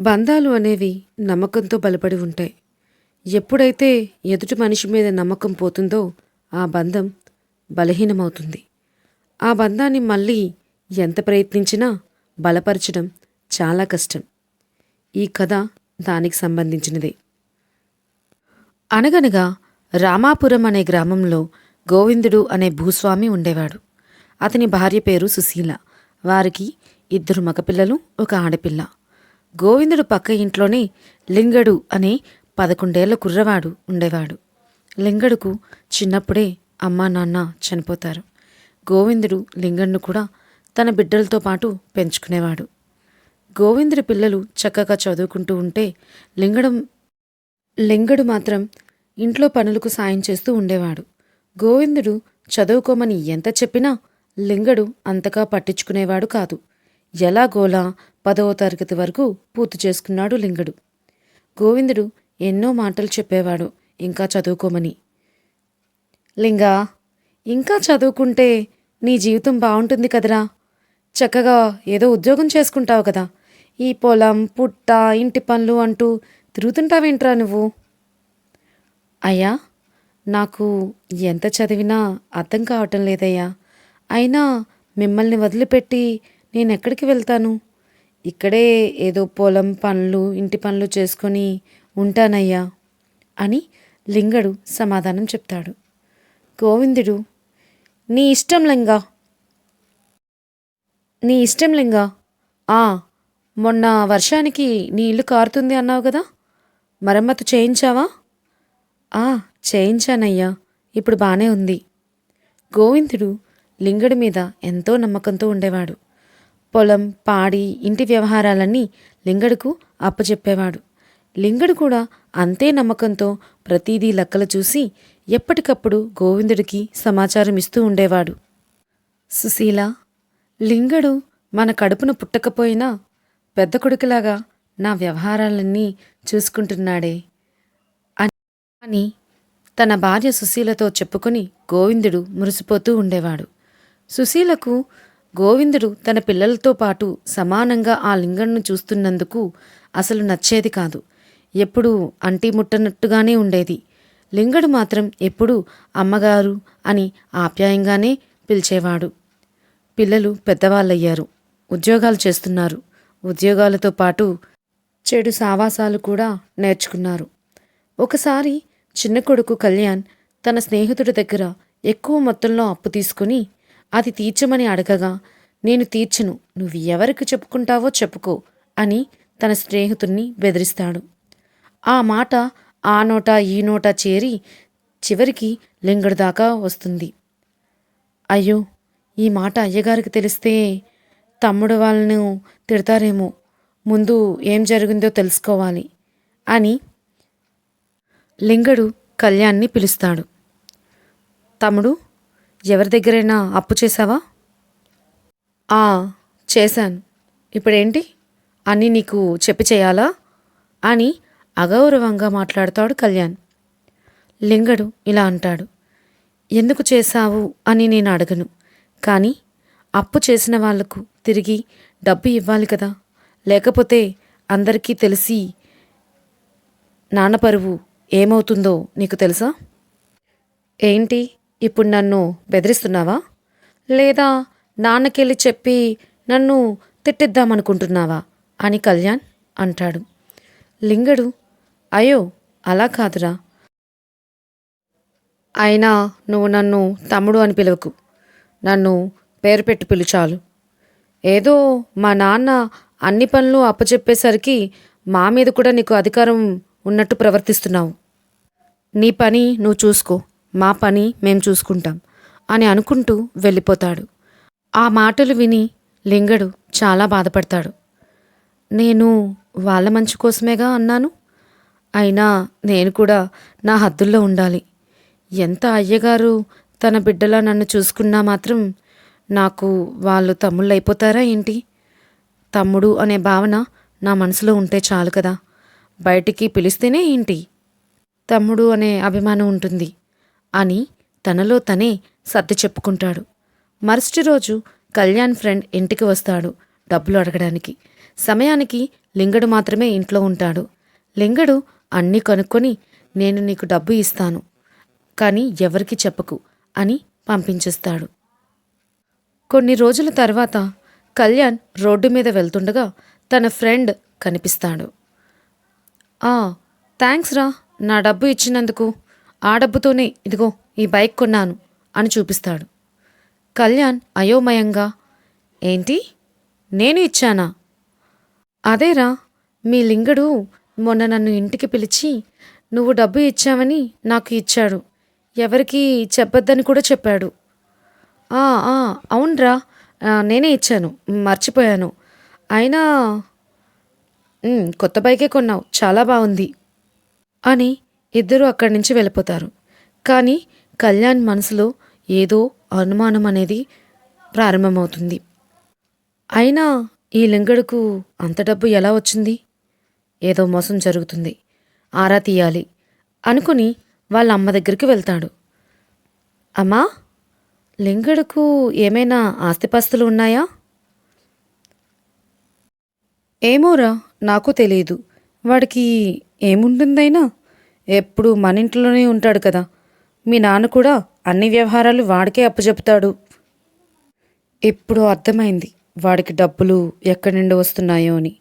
బంధాలు అనేవి నమ్మకంతో బలపడి ఉంటాయి. ఎప్పుడైతే ఎదుటి మనిషి మీద నమ్మకం పోతుందో ఆ బంధం బలహీనమవుతుంది. ఆ బంధాన్ని మళ్ళీ ఎంత ప్రయత్నించినా బలపరచడం చాలా కష్టం. ఈ కథ దానికి సంబంధించినదే. అనగనగా రామాపురం అనే గ్రామంలో గోవిందుడు అనే భూస్వామి ఉండేవాడు. అతని భార్య పేరు సుశీల. వారికి ఇద్దరు మగపిల్లలు ఒక ఆడపిల్ల. గోవిందుడు పక్క ఇంట్లోనే లింగడు అనే పదకొండేళ్ళ కుర్రవాడు ఉండేవాడు. లింగడుకు చిన్నప్పుడే అమ్మా నాన్న చనిపోతారు. గోవిందుడు లింగడ్ను కూడా తన బిడ్డలతో పాటు పెంచుకునేవాడు. గోవిందుడి పిల్లలు చక్కగా చదువుకుంటూ ఉంటే లింగడం లింగడు మాత్రం ఇంట్లో పనులకు సాయం చేస్తూ ఉండేవాడు. గోవిందుడు చదువుకోమని ఎంత చెప్పినా లింగడు అంతగా పట్టించుకునేవాడు కాదు. ఎలాగోలా పదవ తరగతి వరకు పూర్తి చేసుకున్నాడు లింగడు. గోవిందుడు ఎన్నో మాటలు చెప్పేవాడు ఇంకా చదువుకోమని. లింగా ఇంకా చదువుకుంటే నీ జీవితం బాగుంటుంది కదరా. చక్కగా ఏదో ఉద్యోగం చేసుకుంటావు కదా. ఈ పొలం పుట్ట ఇంటి పనులు అంటూ తిరుగుతుంటావేంట్రా నువ్వు? అయ్యా నాకు ఎంత చదివినా అర్థం కావటం లేదయ్యా. అయినా మిమ్మల్ని వదిలిపెట్టి నేను ఎక్కడికి వెళ్తాను? ఇక్కడే ఏదో పొలం పనులు ఇంటి పనులు చేసుకొని ఉంటానయ్యా అని లింగడు సమాధానం చెప్తాడు. గోవిందుడు నీ ఇష్టం లింగా. నీ ఇష్టం లింగా. ఆ మొన్న వర్షానికి నీ ఇల్లు కారుతుంది అన్నావు కదా? మరమ్మతు చేయించావా? ఆ చేయించానయ్యా ఇప్పుడు బానే ఉంది. గోవిందుడు లింగడి మీద ఎంతో నమ్మకంతో ఉండేవాడు. పొలం పాడి ఇంటి వ్యవహారాలన్నీ లింగడుకు అప్పచెప్పేవాడు లింగడు కూడా అంతే నమ్మకంతో ప్రతిదీ లెక్కలు చూసి ఎప్పటికప్పుడు గోవిందుడికి సమాచారం ఇస్తూ ఉండేవాడు. సుశీల లింగడు మన కడుపున పుట్టకపోయినా పెద్ద కొడుకులాగా నా వ్యవహారాలన్నీ చూసుకుంటున్నాడే అని తన భార్య సుశీలతో చెప్పుకొని గోవిందుడు మురిసిపోతూ ఉండేవాడు. సుశీలకు గోవిందుడు తన పిల్లలతో పాటు సమానంగా ఆ లింగంను చూస్తున్నందుకు అసలు నచ్చేది కాదు. ఎప్పుడూ అంటి ముట్టనట్టుగానే ఉండేది. లింగడు మాత్రం ఎప్పుడూ అమ్మగారు అని ఆప్యాయంగానే పిలిచేవాడు. పిల్లలు పెద్దవాళ్ళయ్యారు. ఉద్యోగాలు చేస్తున్నారు. ఉద్యోగాలతో పాటు చెడు సావాసాలు కూడా నేర్చుకున్నారు. ఒకసారి చిన్న కొడుకు కళ్యాణ్ తన స్నేహితుడి దగ్గర ఎక్కువ మొత్తంలో అప్పు తీసుకుని అది తీర్చమని అడగగా నేను తీర్చను నువ్వు ఎవరికి చెప్పుకుంటావో చెప్పుకో అని తన స్నేహితుణ్ణి బెదిరిస్తాడు. ఆ మాట ఆ నోట ఈ నోట చేరి చివరికి లింగడు దాకా వస్తుంది. అయ్యో ఈ మాట అయ్యగారికి తెలిస్తే తమ్ముడు వాళ్ళను తిడతారేమో ముందు ఏం జరిగిందో తెలుసుకోవాలి అని లింగడు కళ్యాణ్ని పిలుస్తాడు. తమ్ముడు ఎవరి దగ్గరైనా అప్పు చేశావా? ఆ చేశాను. ఇప్పుడేంటి? అన్నీ నీకు చెప్పి చేయాలా? అని అగౌరవంగా మాట్లాడతాడు కళ్యాణ్. లింగడు ఇలా అంటాడు. ఎందుకు చేశావు అని నేను అడగను. కానీ అప్పు చేసిన వాళ్ళకు తిరిగి డబ్బు ఇవ్వాలి కదా. లేకపోతే అందరికీ తెలిసి నాన్న పరువు ఏమవుతుందో నీకు తెలుసా? ఏంటి? ఇప్పుడు నన్ను బెదిరిస్తున్నావా? లేదా నాన్నకెళ్ళి చెప్పి నన్ను తిట్టిద్దామనుకుంటున్నావా? అని కళ్యాణ్ అంటాడు. లింగడు అయ్యో అలా కాదురా. అయినా నువ్వు నన్ను తమ్ముడు అని పిలవకు. నన్ను పేరు పెట్టి పిలుచాలు ఏదో మా నాన్న అన్ని పనులు అప్పచెప్పేసరికి మా మీద కూడా నీకు అధికారం ఉన్నట్టు ప్రవర్తిస్తున్నావు. నీ పని నువ్వు చూసుకో. మా పని మేం చూసుకుంటాం అని అనుకుంటూ వెళ్ళిపోతాడు. ఆ మాటలు విని లింగడు చాలా బాధపడతాడు. నేను వాళ్ళ మంచి కోసమేగా అన్నాను? అయినా నేను కూడా నా హద్దుల్లో ఉండాలి. ఎంత అయ్యగారు తన బిడ్డలా నన్ను చూసుకున్నా మాత్రం నాకు వాళ్ళు తమ్ముళ్ళు అయిపోతారా ఏంటి? తమ్ముడు అనే భావన నా మనసులో ఉంటే చాలు కదా. బయటికి పిలిస్తేనే ఏంటి? తమ్ముడు అనే అభిమానం ఉంటుంది. అని తనలో తనే సర్ది చెప్పుకుంటాడు. మరుసటి రోజు కళ్యాణ్ ఫ్రెండ్ ఇంటికి వస్తాడు డబ్బులు అడగడానికి. సమయానికి లింగడు మాత్రమే ఇంట్లో ఉంటాడు. లింగడు అన్నీ కనుక్కొని నేను నీకు డబ్బు ఇస్తాను కానీ ఎవరికి చెప్పకు అని పంపించేస్తాడు. కొన్ని రోజుల తర్వాత కళ్యాణ్ రోడ్డు మీద వెళ్తుండగా తన ఫ్రెండ్ కనిపిస్తాడు. ఆ థ్యాంక్స్ రా నా డబ్బు ఇచ్చినందుకు. ఆ డబ్బుతోనే ఇదిగో ఈ బైక్ కొన్నాను అని చూపిస్తాడు. కళ్యాణ్ అయోమయంగా ఏంటి? నేను ఇచ్చానా? అదేరా మీ లింగడు మొన్న నన్ను ఇంటికి పిలిచి నువ్వు డబ్బు ఇచ్చావని నాకు ఇచ్చాడు. ఎవరికి చెప్పొద్దని కూడా చెప్పాడు. "ఆ, అవునరా నేనే ఇచ్చాను మర్చిపోయాను. అయినా కొత్త బైకే కొన్నావు చాలా బాగుంది అని ఇద్దరూ అక్కడి నుంచి వెళ్ళిపోతారు. కానీ కళ్యాణ్ మనసులో ఏదో అనుమానం అనేది ప్రారంభమవుతుంది. అయినా ఈ లింగడుకు అంత డబ్బు ఎలా వచ్చింది? ఏదో మోసం జరుగుతుంది. ఆరా తీయాలి అనుకుని వాళ్ళ అమ్మ దగ్గరికి వెళ్తాడు. అమ్మా లింగడుకు ఏమైనా ఆస్తిపాస్తులు ఉన్నాయా? ఏమోరా నాకు తెలియదు వాడికి ఏముంటుందైనా? ఎప్పుడు మన ఇంట్లోనే ఉంటాడు కదా. మీ నాన్న కూడా అన్ని వ్యవహారాలు వాడికే అప్పచెప్తాడు. ఇప్పుడు అర్థమైంది వాడికి డబ్బులు ఎక్కడి నుండి వస్తున్నాయో అని.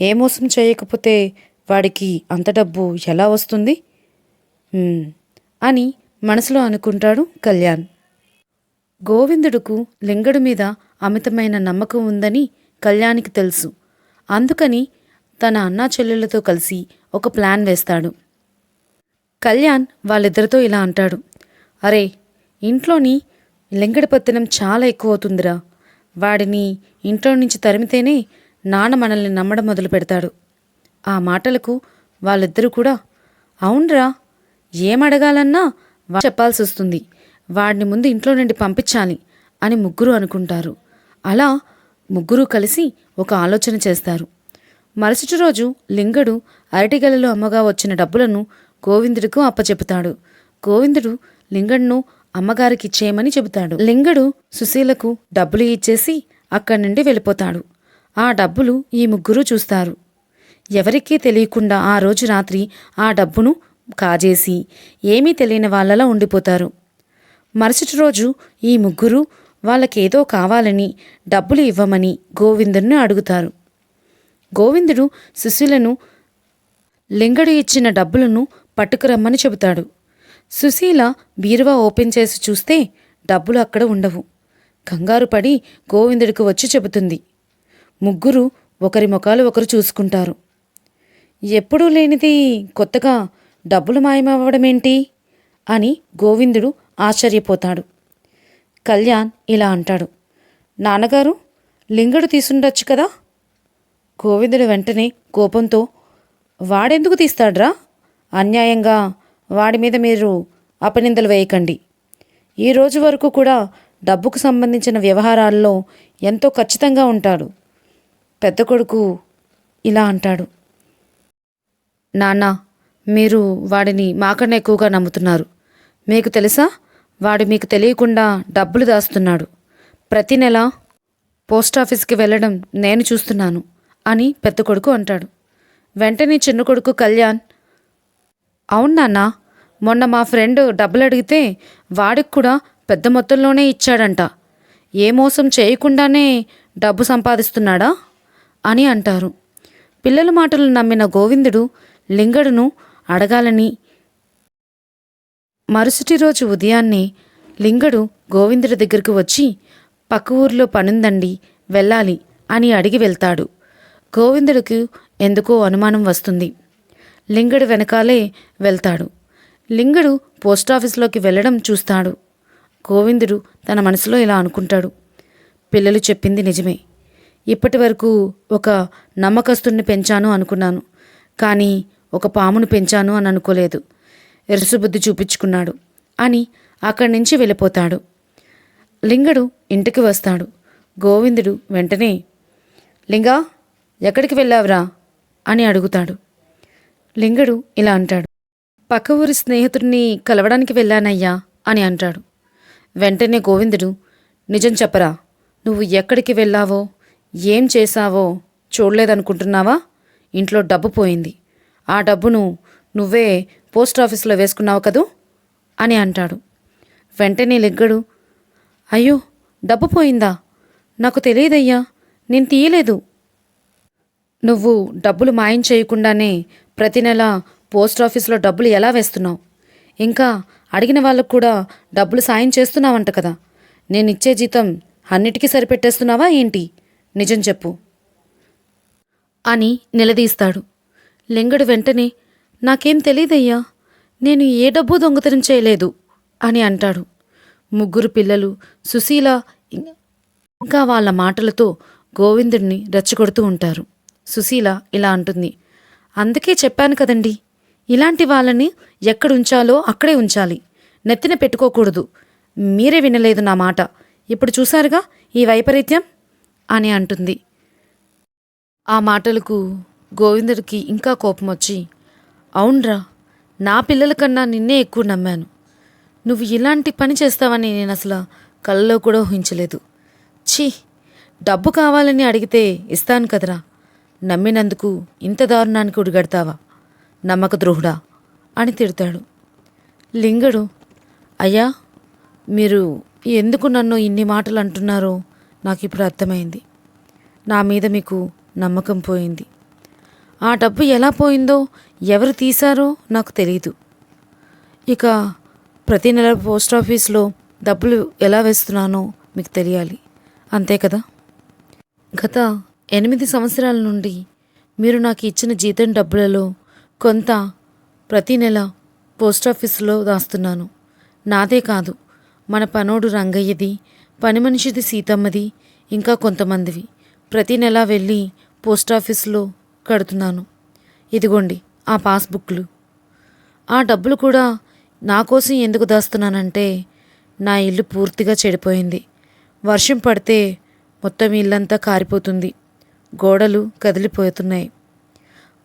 ఏ మోసం చేయకపోతే వాడికి అంత డబ్బు ఎలా వస్తుంది? అని మనసులో అనుకుంటాడు కళ్యాణ్. గోవిందుడుకు లింగడు మీద అమితమైన నమ్మకం ఉందని కళ్యాణికి తెలుసు. అందుకని తన అన్నా చెల్లెళ్ళతో కలిసి ఒక ప్లాన్ వేస్తాడు. కళ్యాణ్ వాళ్ళిద్దరితో ఇలా అంటాడు. అరే ఇంట్లోని లింగడపత్తనం చాలా ఎక్కువ అవుతుందిరా వాడిని ఇంట్లో నుంచి తరిమితేనే నాన్న మనల్ని నమ్మడం మొదలు పెడతాడు. ఆ మాటలకు వాళ్ళిద్దరూ కూడా అవునరా ఏమడగాలన్నా వా చెప్పాల్సి వస్తుంది. వాడిని ముందు ఇంట్లో నుండి పంపించాలి అని ముగ్గురు అనుకుంటారు. అలా ముగ్గురు కలిసి ఒక ఆలోచన చేస్తారు. మరుసటి రోజు లింగడు అరటిగలలో అమ్మగా వచ్చిన డబ్బులను గోవిందుడికి అప్పచెపుతాడు గోవిందుడు లింగడ్ను అమ్మగారికిచ్చేయమని చెబుతాడు. లింగడు సుశీలకు డబ్బులు ఇచ్చేసి అక్కడి నుండి వెళ్ళిపోతాడు. ఆ డబ్బులు ఈ ముగ్గురు చూస్తారు. ఎవరికీ తెలియకుండా ఆ రోజు రాత్రి ఆ డబ్బును కాజేసి ఏమీ తెలియని వాళ్ళలా ఉండిపోతారు. మరుసటి రోజు ఈ ముగ్గురు వాళ్ళకేదో కావాలని డబ్బులు ఇవ్వమని గోవిందుడిని అడుగుతారు. గోవిందుడు సుశీలను లింగడు ఇచ్చిన డబ్బులను పట్టుకురమ్మని చెబుతాడు. సుశీల బీరువా ఓపెన్ చేసి చూస్తే డబ్బులు అక్కడ ఉండవు. కంగారు పడి గోవిందుడికి వచ్చి చెబుతుంది. ముగ్గురు ఒకరి ముఖాలు ఒకరు చూసుకుంటారు. ఎప్పుడూ లేనిది కొత్తగా డబ్బులు మాయమవ్వడమేంటి? అని గోవిందుడు ఆశ్చర్యపోతాడు. కళ్యాణ్ ఇలా అంటాడు. నాన్నగారు లింగడు తీసుండొచ్చు కదా? గోవిందుడు వెంటనే కోపంతో వాడెందుకు తీస్తాడ్రా? అన్యాయంగా వాడి మీద మీరు అపనిందలు వేయకండి. ఈ రోజు వరకు కూడా డబ్బుకు సంబంధించిన వ్యవహారాల్లో ఎంతో ఖచ్చితంగా ఉంటాడు. పెద్ద కొడుకు ఇలా అంటాడు. నాన్న మీరు వాడిని మాకన్నా ఎక్కువగా నమ్ముతున్నారు. మీకు తెలుసా? వాడు మీకు తెలియకుండా డబ్బులు దాస్తున్నాడు. ప్రతి నెల పోస్టాఫీస్కి వెళ్ళడం నేను చూస్తున్నాను అని పెద్ద కొడుకు అంటాడు. వెంటనే చిన్న కొడుకు కళ్యాణ్ అవును నాన్న. మొన్న మా ఫ్రెండ్ డబ్బులు అడిగితే వాడికి కూడా పెద్ద మొత్తంలోనే ఇచ్చాడంట. ఏ మోసం చేయకుండానే డబ్బు సంపాదిస్తున్నాడా? అని అంటారు. పిల్లల మాటలు నమ్మిన గోవిందుడు లింగడును అడగాలని మరుసటి రోజు ఉదయాన్నే లింగడు గోవిందుడి దగ్గరకు వచ్చి పక్క ఊర్లో పనుందండి వెళ్ళాలి అని అడిగి వెళ్తాడు. గోవిందుడికి ఎందుకో అనుమానం వస్తుంది. లింగడు వెనకాలే వెళ్తాడు. లింగడు పోస్టాఫీస్లోకి వెళ్ళడం చూస్తాడు. గోవిందుడు తన మనసులో ఇలా అనుకుంటాడు. పిల్లలు చెప్పింది నిజమే. ఇప్పటి వరకు ఒక నమ్మకస్తుడిని పెంచాను అనుకున్నాను. కానీ ఒక పామును పెంచాను అని అనుకోలేదు. ఎరుసుబుద్ధి చూపించుకున్నాడు అని అక్కడి నుంచి వెళ్ళిపోతాడు. లింగడు ఇంటికి వస్తాడు. గోవిందుడు వెంటనే లింగా ఎక్కడికి వెళ్ళావురా? అని అడుగుతాడు. లింగడు ఇలా అంటాడు. పక్క ఊరి స్నేహితుడిని కలవడానికి వెళ్ళానయ్యా అని అంటాడు. వెంటనే గోవిందుడు నిజం చెప్పరా నువ్వు ఎక్కడికి వెళ్ళావో ఏం చేశావో చూడలేదనుకుంటున్నావా? ఇంట్లో డబ్బు పోయింది. ఆ డబ్బును నువ్వే పోస్ట్ ఆఫీస్లో వేసుకున్నావు కదూ? అని అంటాడు. వెంటనే లెగ్గడు అయ్యో డబ్బు పోయిందా? నాకు తెలియదయ్యా నేను తీయలేదు. నువ్వు డబ్బులు మాయం చేయకుండానే ప్రతి నెల పోస్ట్ ఆఫీస్లో డబ్బులు ఎలా వేస్తున్నావు? ఇంకా అడిగిన వాళ్ళకు కూడా డబ్బులు సాయం చేస్తున్నావంట కదా. నేను ఇచ్చే జీతం అన్నిటికీ సరిపెట్టేస్తున్నావా ఏంటి? నిజం చెప్పు. అని నిలదీస్తాడు. లింగడు వెంటనే నాకేం తెలియదయ్యా నేను ఏ డబ్బు దొంగతనం చేయలేదు అని అంటాడు. ముగ్గురు పిల్లలు సుశీల ఇంకా వాళ్ళ మాటలతో గోవిందుడిని రెచ్చగొడుతూ ఉంటారు. సుశీల ఇలా అంటుంది. అందుకే చెప్పాను కదండి. ఇలాంటి వాళ్ళని ఎక్కడ ఉంచాలో అక్కడే ఉంచాలి. నెత్తిన పెట్టుకోకూడదు. మీరే వినలేదు నా మాట. ఇప్పుడు చూశారుగా ఈ వైపరీత్యం? అని అంటుంది. ఆ మాటలకు గోవిందుడికి ఇంకా కోపం వచ్చి అవునరా నా పిల్లల కన్నా నిన్నే ఎక్కువ నమ్మాను. నువ్వు ఇలాంటి పని చేస్తావని నేను అసలు కళ్ళలో కూడా ఊహించలేదు. ఛీ డబ్బు కావాలని అడిగితే ఇస్తాను కదరా. నమ్మినందుకు ఇంత దారుణానికి ఉడిగడతావా నమ్మక ద్రోహుడా అని తిడతాడు. లింగడు అయ్యా మీరు ఎందుకు నన్ను ఇన్ని మాటలు అంటున్నారో నాకు ఇప్పుడు అర్థమైంది. నా మీద మీకు నమ్మకం పోయింది. ఆ డబ్బు ఎలా పోయిందో ఎవరు తీశారో నాకు తెలియదు ఇక ప్రతి నెల పోస్ట్ ఆఫీస్లో డబ్బులు ఎలా వేస్తున్నానో మీకు తెలియాలి. అంతే కదా? గత ఎనిమిది సంవత్సరాల నుండి మీరు నాకు ఇచ్చిన జీతం డబ్బులలో కొంత ప్రతి నెల పోస్టాఫీసులో దాస్తున్నాను. నాదే కాదు మన పనోడు రంగయ్యది పని మనిషిది సీతమ్మది ఇంకా కొంతమందివి. ప్రతి నెల వెళ్ళి పోస్టాఫీసులో కడుతున్నాను. ఇదిగోండి ఆ పాస్బుక్లు. ఆ డబ్బులు కూడా నా కోసం ఎందుకు దాస్తున్నానంటే నా ఇల్లు పూర్తిగా చెడిపోయింది. వర్షం పడితే మొత్తం ఇల్లంతా కారిపోతుంది. గోడలు కదిలిపోతున్నాయి.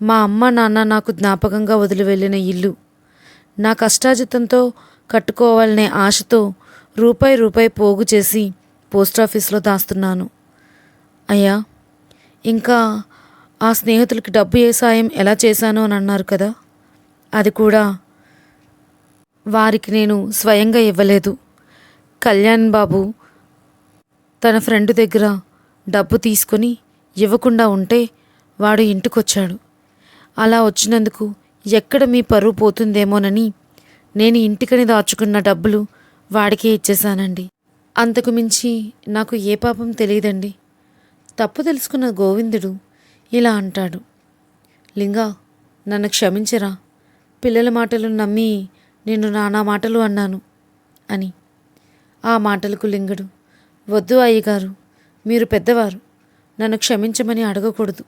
మా అమ్మ నాన్న నాకు జ్ఞాపకంగా వదిలి వెళ్ళిన ఇల్లు. నా కష్టాజితంతో కట్టుకోవాలనే ఆశతో రూపాయి రూపాయి పోగు చేసి పోస్ట్ ఆఫీస్లో దాస్తున్నాను. అయ్యా ఇంకా ఆ స్నేహితులకి డబ్బు ఏ సాయం ఎలా చేశాను అని అన్నారు కదా? అది కూడా వారికి నేను స్వయంగా ఇవ్వలేదు. కళ్యాణ్ బాబు తన ఫ్రెండ్ దగ్గర డబ్బు తీసుకొని ఇవ్వకుండా ఉంటే వాడు ఇంటికొచ్చాడు. అలా వచ్చినందుకు ఎక్కడ మీ పరువు పోతుందేమోనని నేను ఇంటికని దాచుకున్న డబ్బులు వాడికే ఇచ్చేశానండి. అంతకు మించి నాకు ఏ పాపం తెలియదండి. తప్పు తెలుసుకున్న గోవిందుడు ఇలా అంటాడు. లింగా నన్ను క్షమించరా. పిల్లల మాటలు నమ్మి నేను నానా మాటలు అన్నాను అని. ఆ మాటలకు లింగడు వద్దు అయ్యగారు మీరు పెద్దవారు. నన్ను క్షమించమని అడగకూడదు.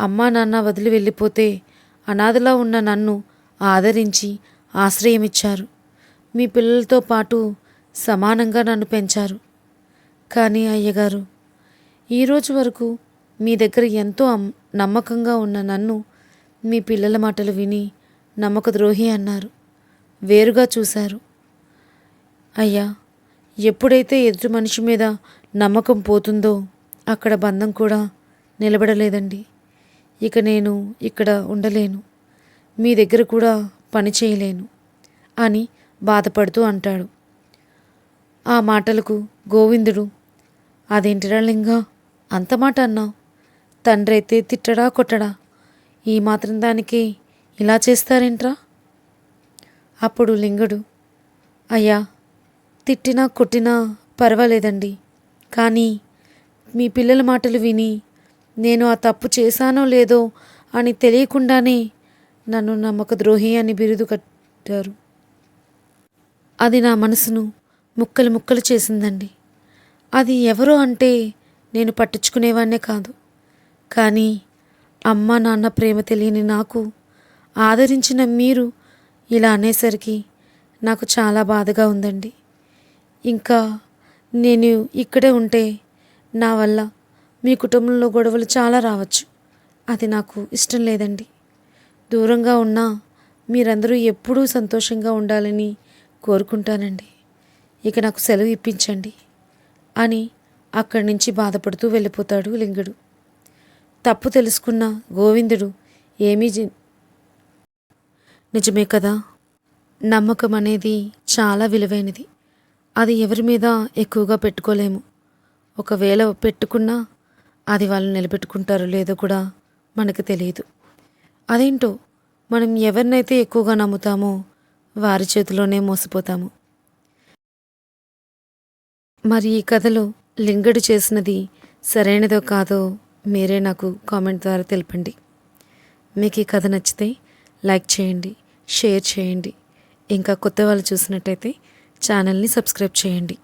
అమ్మా నాన్న వదిలి వెళ్ళిపోతే అనాథలా ఉన్న నన్ను ఆదరించి ఆశ్రయమిచ్చారు. మీ పిల్లలతో పాటు సమానంగా నన్ను పెంచారు. కానీ అయ్యగారు ఈరోజు వరకు మీ దగ్గర ఎంతో నమ్మకంగా ఉన్న నన్ను మీ పిల్లల మాటలు విని నమ్మక ద్రోహి అన్నారు. వేరుగా చూశారు. అయ్యా ఎప్పుడైతే ఎదుటి మనిషి మీద నమ్మకం పోతుందో అక్కడ బంధం కూడా నిలబడలేదండి. ఇక నేను ఇక్కడ ఉండలేను. మీ దగ్గర కూడా పని చేయలేను అని బాధపడుతూ అంటాడు. ఆ మాటలకు గోవిందుడు అదేంటిరా లింగా? అంత మాట అన్నావు. తండ్రి అయితే తిట్టడా కొట్టడా? ఈ మాత్రం దానికి ఇలా చేస్తారేంట్రా? అప్పుడు లింగడు అయ్యా తిట్టినా కొట్టినా పర్వాలేదండి. కానీ మీ పిల్లల మాటలు విని నేను ఆ తప్పు చేశానో లేదో అని తెలియకుండానే నన్ను నమ్మక ద్రోహి అని బిరుదు కట్టారు. అది నా మనసును ముక్కలు ముక్కలు చేసిందండి. అది ఎవరో అంటే నేను పట్టించుకునేవాన్నే కాదు. కానీ అమ్మ నాన్న ప్రేమ తెలియని నాకు ఆదరించిన మీరు ఇలా అనేసరికి నాకు చాలా బాధగా ఉందండి. ఇంకా నేను ఇక్కడే ఉంటే నా వల్ల మీ కుటుంబంలో గొడవలు చాలా రావచ్చు. అది నాకు ఇష్టం లేదండి. దూరంగా ఉన్నా మీరందరూ ఎప్పుడూ సంతోషంగా ఉండాలని కోరుకుంటానండి. ఇక నాకు సెలవు ఇప్పించండి అని అక్కడి నుంచి బాధపడుతూ వెళ్ళిపోతాడు లింగుడు. తప్పు తెలుసుకున్న గోవిందుడు ఏమీ నిజమే కదా? నమ్మకం అనేది చాలా విలువైనది. అది ఎవరి మీద ఎక్కువగా పెట్టుకోలేము. ఒకవేళ పెట్టుకున్నా అది వాళ్ళు నిలబెట్టుకుంటారో లేదో కూడా మనకు తెలియదు. అదేంటో మనం ఎవరినైతే ఎక్కువగా నమ్ముతామో వారి చేతిలోనే మోసపోతాము. మరి ఈ కథలో లింగడు చేసినది సరైనదో కాదో మీరే నాకు కామెంట్ ద్వారా తెలపండి. మీకు ఈ కథ నచ్చితే లైక్ చేయండి షేర్ చేయండి. ఇంకా కొత్త వాళ్ళు చూసినట్టయితే ఛానల్ని సబ్స్క్రైబ్ చేయండి.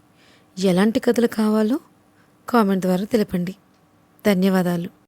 ఎలాంటి కథలు కావాలో కామెంట్ ద్వారా తెలపండి. ధన్యవాదాలు.